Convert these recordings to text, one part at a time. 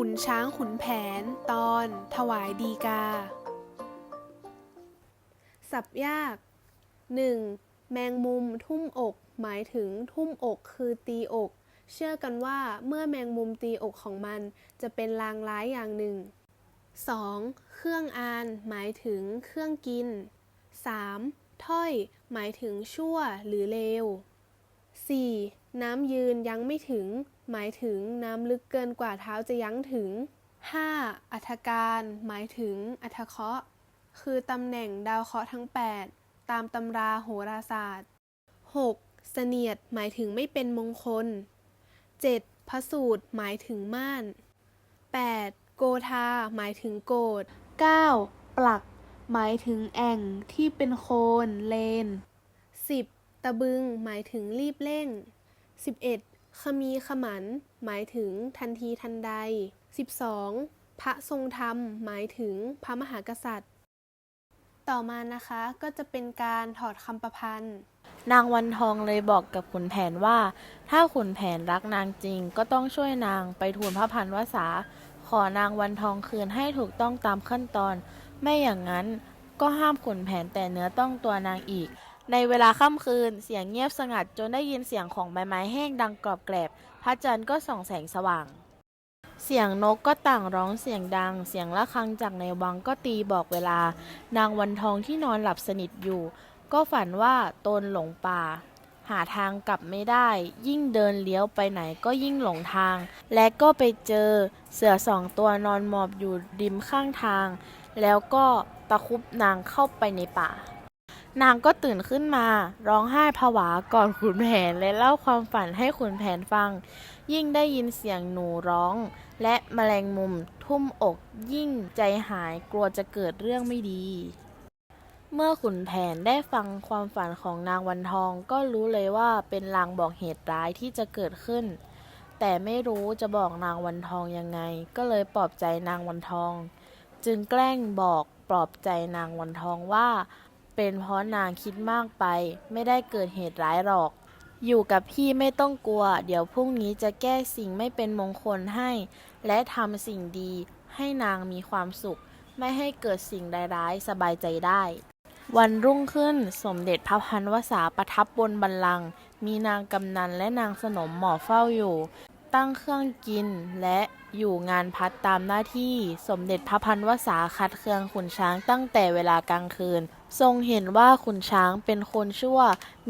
ขุนช้างขุนแผน ตอน ถวายดีกา สับยาก 1. แมงมุมทุ่มอก หมายถึงทุ่มอกคือตีอก เชื่อกันว่าเมื่อแมงมุมตีอกของมันจะเป็นลางร้ายอย่างหนึ่ง 2. เครื่องอาน หมายถึงเครื่องกิน 3. ถ้อย หมายถึงชั่วหรือเลว 4. น้ำยืนยั้งไม่ถึง หมายถึงน้ำลึกเกินกว่าเท้าจะยั้งถึง 5. อัฐการ หมายถึง อัฐเคราะห์คือตำแหน่งดาวเคราะห์ทั้ง 8 ตามตำราโหราศาสตร์ 6. เสนียด หมายถึงไม่เป็นมงคล 7. พระสูตร หมายถึงม่าน 8. โกธา หมายถึงโกด 9. ปลัก หมายถึงแอ่งที่เป็นโคนเลน 10. ตะบึง หมายถึงรีบเร่ง 11. ขมีขมัน หมายถึงทันทีทันใด 12. พระทรงธรรม หมายถึงพระมหากษัตริย์ ต่อมานะคะก็จะเป็นการถอดคำประพันธ์ นางวันทองเลยบอกกับขุนแผนว่า ถ้าขุนแผนรักนางจริง ก็ต้องช่วยนางไปทูลพระพันวษา ขอนางวันทองคืนให้ถูกต้องตามขั้นตอน ไม่อย่างนั้นก็ห้ามขุนแผนแต่เนื้อต้องตัวนางอีก ในเวลาค่ำคืนเสียงเงียบสงัดจนได้ยินเสียงของใบไม้แห้งดังกรอบแกรบพระจันทร์ก็ส่องแสงสว่าง เสียงนกก็ต่างร้องเสียงดัง เสียงะระฆังจากในวังก็ตีบอกเวลา นางวันทองที่นอนหลับสนิทอยู่ ก็ฝันว่าตนหลงป่า หาทางกลับไม่ได้ ยิ่งเดินเลี้ยวไปไหนก็ยิ่งหลงทาง และก็ไปเจอเสือสองตัวนอนหมอบอยู่ริมข้างทาง แล้วก็ตะคุบนางเข้าไปในป่า นางก็ตื่นขึ้นมา ร้องไห้ผวาก่อนขุนแผนและเล่าความฝันให้ขุนแผนฟัง ยิ่งได้ยินเสียงหนูร้อง และแมลงมุมทุ่มอกยิ่งใจหายกลัวจะเกิดเรื่องไม่ดี เมื่อขุนแผนได้ฟังความฝันของนางวันทองก็รู้เลยว่าเป็นลางบอกเหตุร้ายที่จะเกิดขึ้น แต่ไม่รู้จะบอกนางวันทองยังไง ก็เลยปลอบใจนางวันทอง จึงแกล้งบอกปลอบใจนางวันทองว่า เป็นเพราะนางคิดมากไป ไม่ได้เกิดเหตุร้ายหรอก อยู่กับพี่ไม่ต้องกลัว เดี๋ยวพรุ่งนี้จะแก้สิ่งไม่เป็นมงคลให้ และทำสิ่งดี ให้นางมีความสุข ไม่ให้เกิดสิ่งร้ายๆสบายใจได้ วันรุ่งขึ้นสมเด็จพระพันวษาประทับบนบัลลังก์มีนางกำนันและนางสนมหมอเฝ้าอยู่ ตั้งเครื่องกินและอยู่งานพัดตามหน้าที่ สมเด็จพระพันวษาคัดเครื่องขุนช้างตั้งแต่เวลากลางคืน ทรงเห็นว่าขุนช้างเป็นคนชั่ว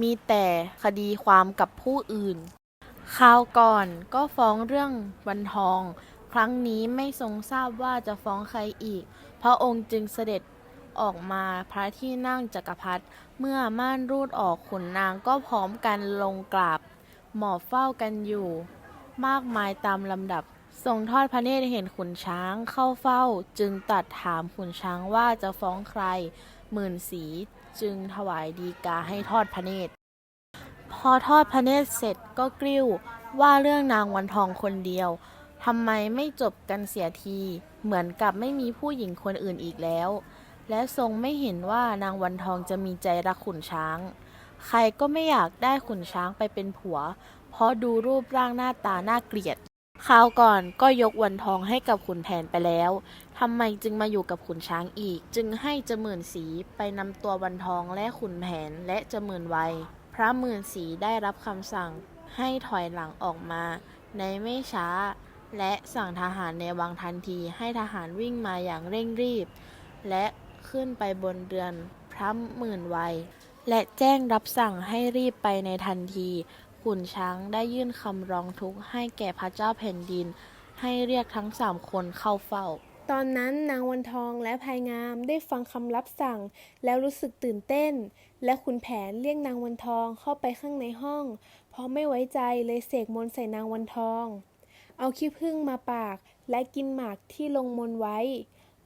มีแต่คดีความกับผู้อื่นคราวก่อนก็ฟ้องเรื่องวันทอง ครั้งนี้ไม่ทรงทราบว่าจะฟ้องใครอีก พระองค์จึงเสด็จออกมาพระที่นั่งจักรพรรดิเมื่อม่านรูดออกขุนนางก็พร้อมกันลงกราบ หมอบเฝ้ากันอยู่ มากมายตามลำดับ ทรงทอดพระเนตรเห็นขุนช้างเข้าเฝ้า จึงตรัดถามขุนช้างว่าจะฟ้องใคร หมื่นสีจึงถวายดีกาให้ทอดพระเนตร พอทอดพระเนตรเสร็จก็กริ้วว่าเรื่องนางวันทองคนเดียวทำไมไม่จบกันเสียที เหมือนกับไม่มีผู้หญิงคนอื่นอีกแล้ว และทรงไม่เห็นว่านางวันทองจะมีใจรักขุนช้าง ใครก็ไม่อยากได้ขุนช้างไปเป็นผัว เพราะดูรูปร่างหน้าตาน่าเกลียด คราวก่อนก็ยกวันทองให้กับขุนแผนไปแล้ว ทำไมจึงมาอยู่กับขุนช้างอีก จึงให้จมื่นสีไปนำตัววันทองและขุนแผนและจมื่นไวพระหมื่นสีได้รับคำสั่งให้ถอยหลังออกมา ในไม่ช้า และสั่งทหารในวังทันทีให้ทหารวิ่งมาอย่างเร่งรีบ และขึ้นไปบนเรือนพระหมื่นไวและแจ้งรับสั่งให้รีบไปในทันที ขุนช้างได้ยื่นคำร้องทุกข์ให้แก่พระเจ้าแผ่นดิน ให้เรียกทั้งสามคนเข้าเฝ้า ตอนนั้นนางวันทองและภายงามได้ฟังคำรับสั่ง แล้วรู้สึกตื่นเต้น และขุนแผนเรียกนางวันทองเข้าไปข้างในห้อง เพราะไม่ไว้ใจเลยเสกมนต์ใส่นางวันทอง เอาขี้ผึ้งมาปากและกินหมากที่ลงมนไว้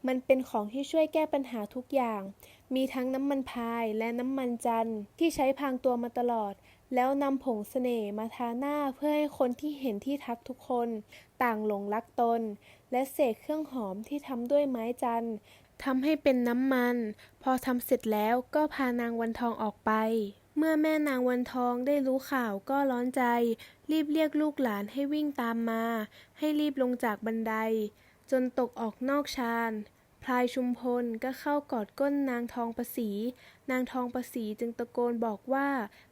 มันเป็นของที่ช่วยแก้ปัญหาทุกอย่าง มีทั้งน้ำมันพายและน้ำมันจันที่ใช้พางตัวมาตลอด แล้วนำผงเสน่ห์มาทาหน้าเพื่อให้คนที่เห็นที่ทักทุกคน ต่างหลงรักตน และเศษเครื่องหอมที่ทำด้วยไม้จันทร์ทำให้เป็นน้ำมัน พอทำเสร็จแล้วก็พานางวันทองออกไป เมื่อแม่นางวันทองได้รู้ข่าวก็ร้อนใจ รีบเรียกลูกหลานให้วิ่งตามมา ให้รีบลงจากบันได จนตกออกนอกชาน พลายชุมพลก็เข้ากอดก้นนางทองประสี นางทองประสีจึงตะโกนบอกว่า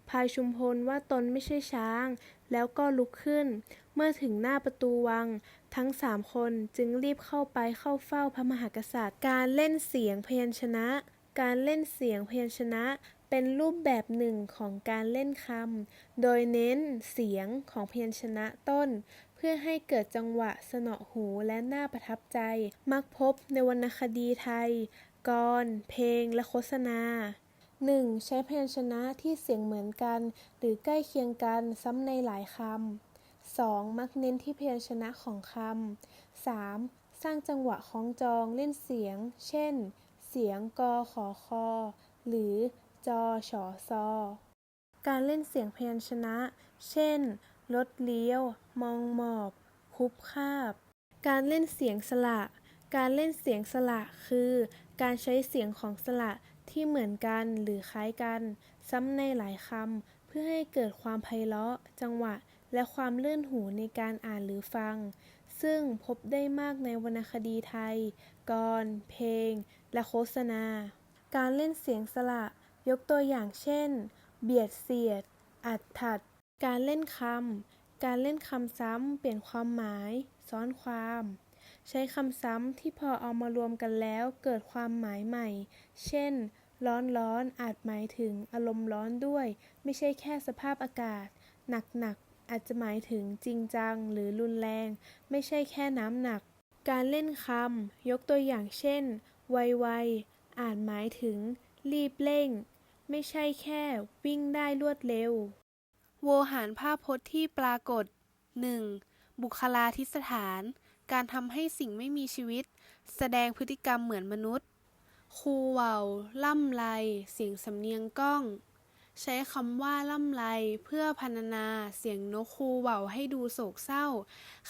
พลายชุมพลว่าตนไม่ใช่ช้าง แล้วก็ลุกขึ้น เมื่อถึงหน้าประตูวัง ทั้งสามคนจึงรีบเข้าไปเข้าเฝ้าพระมหากษัตริย์ การเล่นเสียงพยัญชนะ การเล่นเสียงพยัญชนะเป็นรูปแบบหนึ่งของการเล่นคำ โดยเน้นเสียงของพยัญชนะต้น เพื่อให้เกิดจังหวะสนอหูและน่าประทับใจ มักพบในวรรณคดีไทย กร เพลง และโฆษณา 1. ใช้พยัญชนะที่เสียงเหมือนกัน หรือใกล้เคียงกันซ้ำในหลายคำ 2. มักเน้นที่พยัญชนะของคำ 3. สร้างจังหวะคล้องจองเล่นเสียง เช่น เสียงกขอคอ หรือจอฉอซอการเล่นเสียงพยัญชนะ เช่น รถเลี้ยว มองหมอบ คุบคาบ การเล่นเสียงสระ การเล่นเสียงสระคือ การใช้เสียงของสระที่เหมือนกันหรือคล้ายกัน ซ้ำในหลายคำเพื่อให้เกิดความไพเราะ จังหวะ และความเลื่อนหูในการอ่านหรือฟัง ซึ่งพบได้มากในวรรณคดีไทย กร เพลง และโฆษณา การเล่นเสียงสระ ยกตัวอย่างเช่น เบียดเสียด อัดถัด การเล่นคำ การเล่นคำซ้ำ เปลี่ยนความหมาย ซ้อนความ ใช้คำซ้ำที่พอเอามารวมกันแล้วเกิดความหมายใหม่ เช่น ร้อนร้อนอาจหมายถึงอารมณ์ร้อนด้วย ไม่ใช่แค่สภาพอากาศ หนักหนักอาจจะหมายถึงจริงจังหรือรุนแรง ไม่ใช่แค่น้ำหนัก การเล่นคำ ยกตัวอย่างเช่น ไวๆอาจหมายถึง รีบเร่ง ไม่ใช่แค่ วิ่งได้รวดเร็ว โวหารภาพพจน์ที่ปรากฏ 1. บุคลาธิสถาน การทำให้สิ่งไม่มีชีวิต แสดงพฤติกรรมเหมือนมนุษย์ คูเว่าล่ำไร เสียงสำเนียงก้อง ใช้คำว่าล่ำไร เพื่อพรรณนาเสียงนกคูเว่าให้ดูโศกเศร้า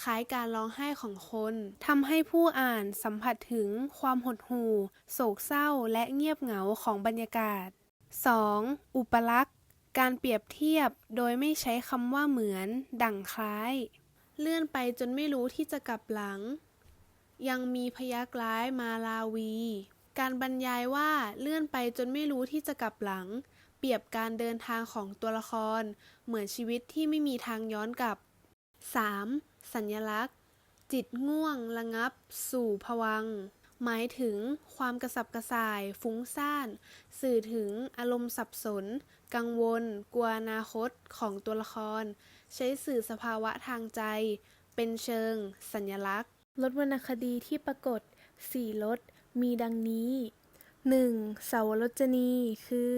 คล้ายการร้องไห้ของคน ทำให้ผู้อ่านสัมผัสถึงความหดหู่ โศกเศร้าและเงียบเหงาของบรรยากาศ 2. อุปลักษณ์ การเปรียบเทียบโดยไม่ใช้คำว่าเหมือน ดั่งคล้าย เลื่อนไปจนไม่รู้ที่จะกลับหลัง ยังมีพยักร้ายมาลาวี การบรรยายว่าเลื่อนไปจนไม่รู้ที่จะกลับหลัง เปรียบการเดินทางของตัวละคร เหมือนชีวิตที่ไม่มีทางย้อนกลับ 3. สัญลักษณ์ จิตง่วง ระงับ สู่ภวังค์ หมายถึงความกระสับกระส่าย ฟุ้งซ่าน สื่อถึงอารมณ์สับสน กังวล กลัวอนาคตของตัวละคร ใช้สื่อสภาวะทางใจ เป็นเชิง สัญลักษณ์ลดวรรณคดีที่ปรากฏ4ลดมีดังนี้ 1. เสาวรจนี คือ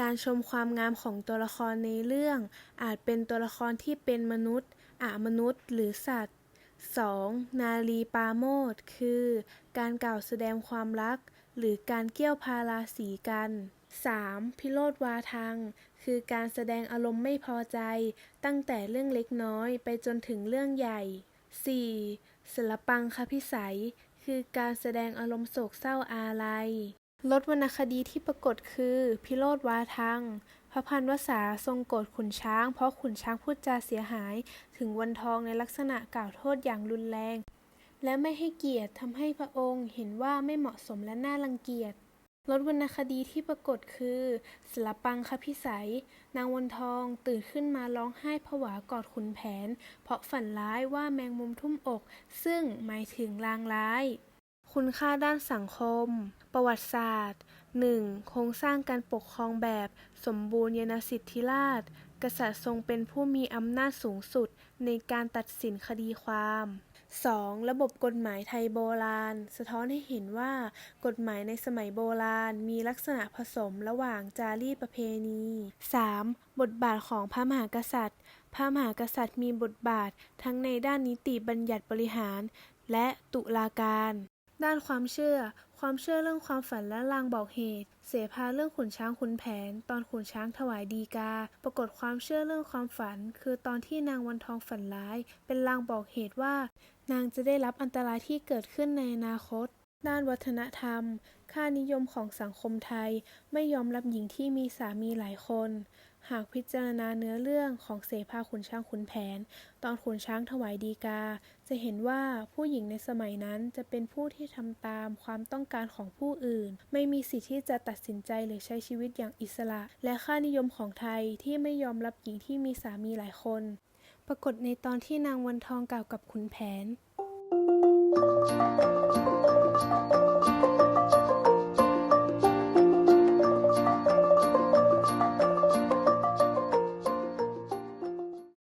การชมความงามของตัวละครในเรื่อง อาจเป็นตัวละครที่เป็นมนุษย์อามนุษย์ หรือสัตว์ 2. นารีปราโมทย์ คือ การกล่าวแสดงความรัก หรือการเกี่ยวพาราสีกัน 3. พิโรธวาทัง คือการแสดงอารมณ์ไม่พอใจ ตั้งแต่เรื่องเล็กน้อยไปจนถึงเรื่องใหญ่ 4. ศิลปังคพิสัย คือการแสดงอารมณ์โศกเศร้าอาลัยลดวรรณคดีที่ปรากฏคือ พิโรธวาทัง พระพันวษาทรงโกรธขุนช้าง เพราะขุนช้างพูดจาเสียหายถึงวันทองในลักษณะกล่าวโทษอย่างรุนแรง และไม่ให้เกียรติทำให้พระองค์เห็นว่าไม่เหมาะสมและน่ารังเกียจลดวรรณคดีที่ปรากฏคือศิลปังคพิสัย นางวันทองตื่นขึ้นมาร้องไห้ผวากอดขุนแผน เพราะฝันร้ายว่าแมงมุมทุ่มอก ซึ่งหมายถึงลางร้าย คุณค่าด้านสังคม ประวัติศาสตร์ 1. โครงสร้างการปกครองแบบสมบูรณาสิทธิราชย์ กษัตริย์ทรงเป็นผู้มีอำนาจสูงสุดในการตัดสินคดีความ 2. ระบบกฎหมายไทยโบราณ สะท้อนให้เห็นว่ากฎหมายในสมัยโบราณมีลักษณะผสมระหว่างจารีตประเพณี 3. บทบาทของพระมหากษัตริย์ พระมหากษัตริย์มีบทบาททั้งในด้านนิติบัญญัติบริหาร และตุลาการ ด้านความเชื่อ ความเชื่อเรื่องความฝันและลางบอกเหตุ เสภาเรื่องขุนช้างขุนแผน ตอนขุนช้างถวายดีกา ปรากฏความเชื่อเรื่องความฝัน คือตอนที่นางวันทองฝันร้าย เป็นลางบอกเหตุว่า นางจะได้รับอันตรายที่เกิดขึ้นในอนาคต ด้านวัฒนธรรม ค่านิยมของสังคมไทย ไม่ยอมรับหญิงที่มีสามีหลายคน หากพิจารณาเนื้อเรื่องของเสภาขุนช้างขุนแผน ตอนขุนช้างถวายดีกา จะเห็นว่าผู้หญิงในสมัยนั้นจะเป็นผู้ที่ทำตามความต้องการของผู้อื่น ไม่มีสิทธิ์ที่จะตัดสินใจหรือใช้ชีวิตอย่างอิสระ และค่านิยมของไทยที่ไม่ยอมรับหญิงที่มีสามีหลายคน ปรากฏในตอนที่นางวันทองกล่าวกับขุนแผน